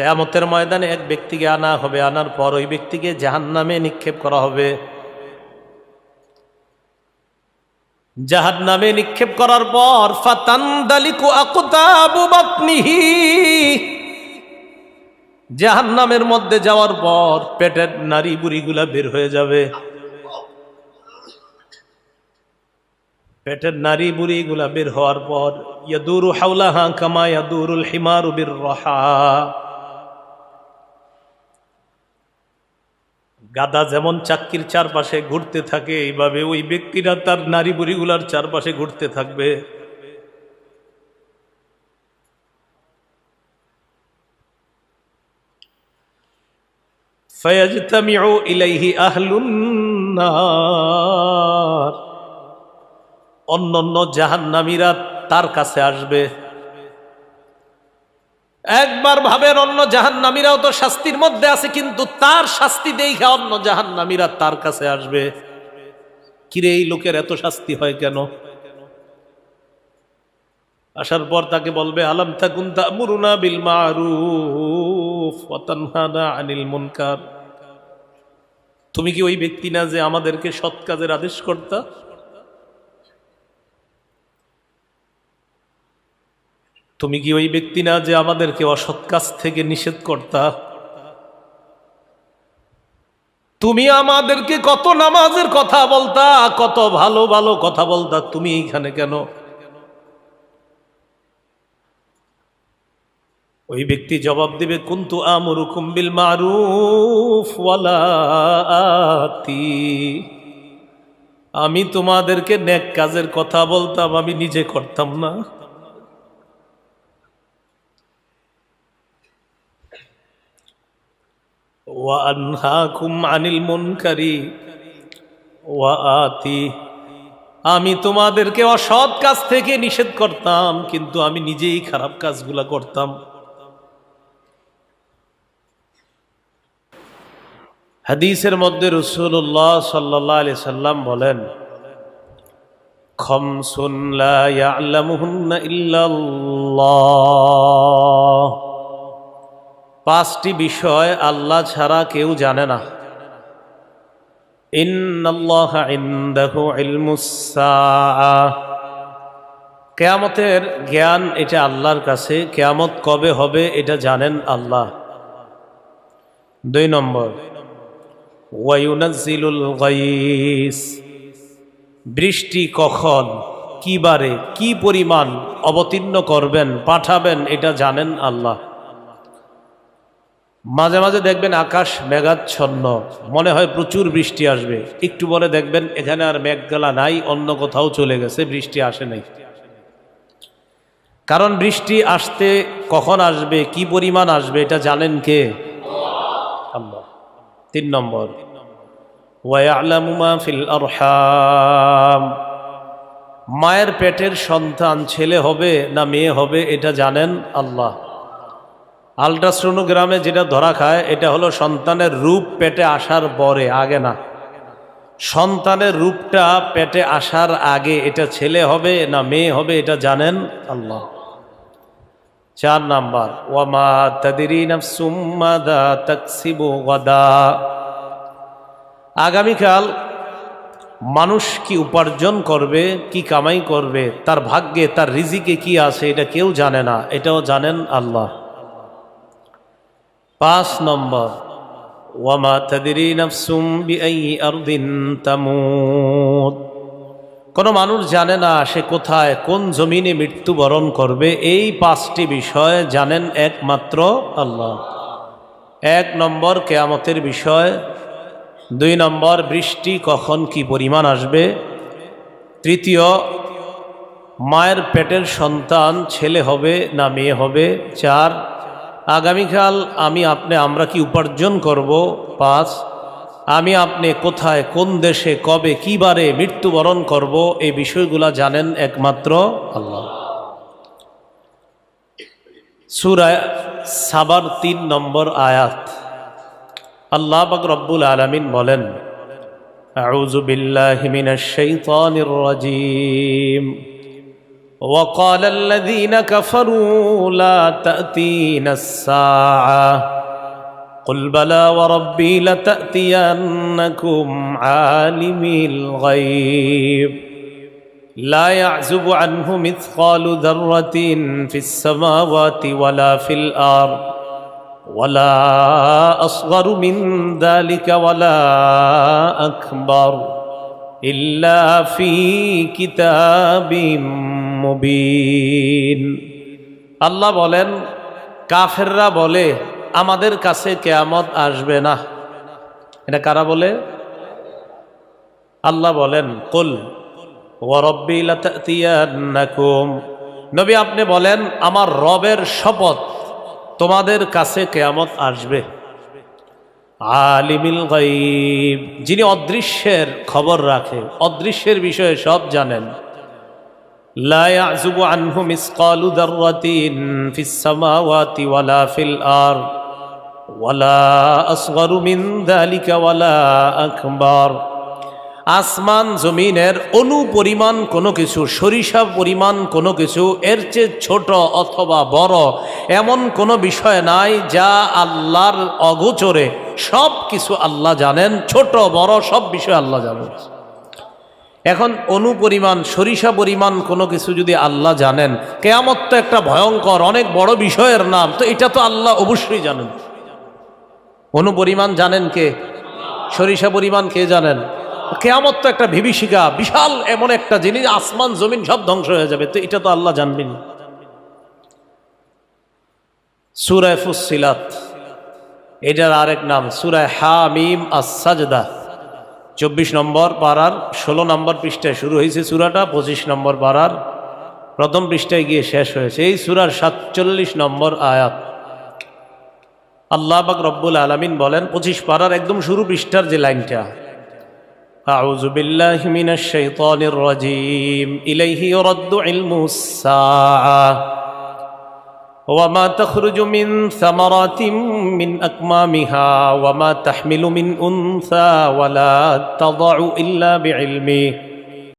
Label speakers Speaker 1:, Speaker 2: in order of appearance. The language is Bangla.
Speaker 1: কেয়ামতের ময়দানে এক ব্যক্তিকে আনা হবে, আনার পর ওই ব্যক্তিকে জাহান নামে নিক্ষেপ করা হবে। জাহান নামে নিক্ষেপ করার পর জাহান নামের মধ্যে যাওয়ার পর পেটের নারী বুড়িগুলা বের হয়ে যাবে। পেটের নারী বুড়িগুলা বের হওয়ার পর, ইয়াদুরু হাওলাহা কামা ইয়াদুরুল হিমারু বির রহা। গাদা যেমন চাক্কির চারপাশে ঘুরতে থাকে এইভাবে ওই ব্যক্তিরা তার নারী বুড়িগুলার চারপাশে ঘুরতে থাকবে فيجتمع إليه أهل النار অন্যান্য জাহান্নামীরা তার কাছে আসবে একবার ভাবেন অন্য জাহান্নামীরাও তো শাস্তির মধ্যে আছে, কিন্তু তার শাস্তি দেখে অন্য জাহান্নামীরা তার কাছে আসবে। কিরে, এই লোকের এত শাস্তি হয় কেন? আসার পর তাকে বলবে, আলাম থাকুন তামুরুনা বিল আনিল মুনকার? তুমি কি ওই ব্যক্তি না যে আমাদেরকে সৎ কাজের আদেশ করতা? তুমি কি ওই ব্যক্তি না যে আমাদেরকে অসৎ কাজ থেকে নিষেধ করতা তুমি আমাদেরকে কত নামাজের কথা বলতা, কত ভালো ভালো কথা বলতা, তুমি এইখানে কেন? ওই ব্যক্তি জবাব দেবে, কুন্তু আমরুকুম বিল মারুফ আমি তোমাদেরকে নেক কাজের কথা বলতাম, আমি নিজে করতাম না। ওয়ানহাকুম আনিল মুনকারি ওয়া আতি আমি তোমাদেরকে অসৎ কাজ থেকে নিষেধ করতাম, কিন্তু আমি নিজেই খারাপ কাজগুলা করতাম। হাদিসের মধ্যে রসুল্লাহ সাল্লাহ আলি সাল্লাম বলেন, খমসুন লা ইয়ালামুহুন্না ইল্লাল্লাহ। পাঁচটি বিষয় আল্লাহ ছাড়া কেউ জানে না। কেয়ামতের জ্ঞান এটা আল্লাহর কাছে, কেয়ামত কবে হবে এটা জানেন আল্লাহ। দুই নম্বর, ওয়ায়ুনাজ্জিলুল গাইস বৃষ্টি কখন, কি বারে, কি পরিমাণ অবতীর্ণ করবেন, পাঠাবেন এটা জানেন আল্লাহ। মাঝে মাঝে দেখবেন আকাশ মেঘাচ্ছন্ন, মনে হয় প্রচুর বৃষ্টি আসবে। একটু পরে দেখবেন এখানে আর মেঘগালা নাই, অন্য কোথাও চলে গেছে, বৃষ্টি আসে নাই। কারণ বৃষ্টি আসতে কখন আসবে, কি পরিমাণ আসবে, এটা জানেন কে? আল্লাহ। তিন নম্বর। মায়ের পেটের সন্তান ছেলে হবে না মেয়ে হবে, এটা জানেন আল্লাহ। আলট্রাসোনোগ্রামে যেটা ধরা খায়, এটা হলো সন্তানের রূপ পেটে আসার পরে, আগে না। সন্তানের রূপটা পেটে আসার আগে, এটা ছেলে হবে না মেয়ে হবে, এটা জানেন? আল্লাহ। চার নাম্বার, ওয়ামা তাদিরি নাফসুম্মাদা তাকসিবু গদা আগামীকাল মানুষ কি উপার্জন করবে, কি কামাই করবে, তার ভাগ্যে, তার রিজিকে কি আছে, এটা কেউ জানে না, এটাও জানেন আল্লাহ। পাঁচ নম্বর, ওয়ামা তাদিরি নাফসুম বিআই আরদিন তামুত। কোনো মানুষ জানে না সে কোথায় কোন জমিনে মৃত্যুবরণ করবে, এই পাঁচটি বিষয় জানেন একমাত্র আল্লাহ। এক নম্বর, কেয়ামতের বিষয়। দুই নম্বর, বৃষ্টি কখন কি পরিমাণ আসবে। তৃতীয়, মায়ের পেটের সন্তান ছেলে হবে না মেয়ে হবে। চার আগামীকাল আমি আপনি আমরা কি উপার্জন করব? পাঁচ, আমি আপনি কোথায়, কোন দেশে, কবে কিবারে মৃত্যুবরণ করব? এই বিষয়গুলা জানেন একমাত্র আল্লাহ। সুরায় সাবার তিন নম্বর আয়াত। আল্লাহ বাক রব্বুল আলমিন বলেন আউজুবিল্লাহিমিনা শৈতানির রাজিম। وقال الذين كفروا لا تأتينا الساعة. قل بلى وربي لتأتينكم عالم الغيب. لا يعزب عنه مثقال ذرة في السماوات ولا في الأرض ولا أصغر من ذلك ولا أكبر إلا في كتاب মুবিন। আল্লাহ বলেন, কাফেররা বলে, আমাদের কাছে কেয়ামত আসবে না। এটা কারা বলে? আল্লাহ বলেন, কুল নবী আপনি বলেন, আমার রবের শপথ তোমাদের কাছে কেয়ামত আসবে। আলিমিল গাইব যিনি অদৃশ্যের খবর রাখে, অদৃশ্যের বিষয়ে সব জানেন। لا يعزب عنه مثقال ذرة في السماوات ولا في الأرض ولا أصغر من ذلك ولا أكبر আসমান জমিনের অনু পরিমাণ কোনো কিছু সরিষা পরিমাণ কোনো কিছু এর চেয়ে ছোট অথবা বড় এমন কোনো বিষয় নাই যা আল্লাহর অগোচরে সব কিছু আল্লাহ জানেন ছোট বড় সব বিষয় আল্লাহ জানেন এখন অনুপরিমাণ, সরিষা পরিমাণ কোনো কিছু যদি আল্লাহ জানেন, কেয়ামত তো একটা ভয়ঙ্কর, অনেক বড় বিষয়ের নাম, তো এটা তো আল্লাহ অবশ্যই জানেন। অনুপরিমাণ জানেন কে? সরিষা পরিমাণ কে জানেন? কেয়ামত তো একটা বিভীষিকা, বিশাল এমন একটা জিনিস, আসমান, জমিন সব ধ্বংস হয়ে যাবে, তো এটা তো আল্লাহ জানবেন। সুরায় ফুসিলাত এটার আরেক নাম, সুরায় হামিম আসাজদা চব্বিশ নম্বর পাড়ার ষোলো নম্বর পৃষ্ঠায় শুরু হয়েছে সুরাটা পঁচিশ নম্বর পাড়ার প্রথম পৃষ্ঠায় গিয়ে শেষ হয়েছে এই সুরার সাতচল্লিশ নম্বর আয়াত আল্লাহ বাক রব্বুল আলমিন বলেন পঁচিশ পাড়ার একদম শুরু পৃষ্ঠার যে লাইনটা أعوذ بالله من الشيطان الرجيم إليه يرد علم الساعة وما تخرج من ثمرات من أكمامها وما تحمل من أنثى ولا تضع إلا بعلمه.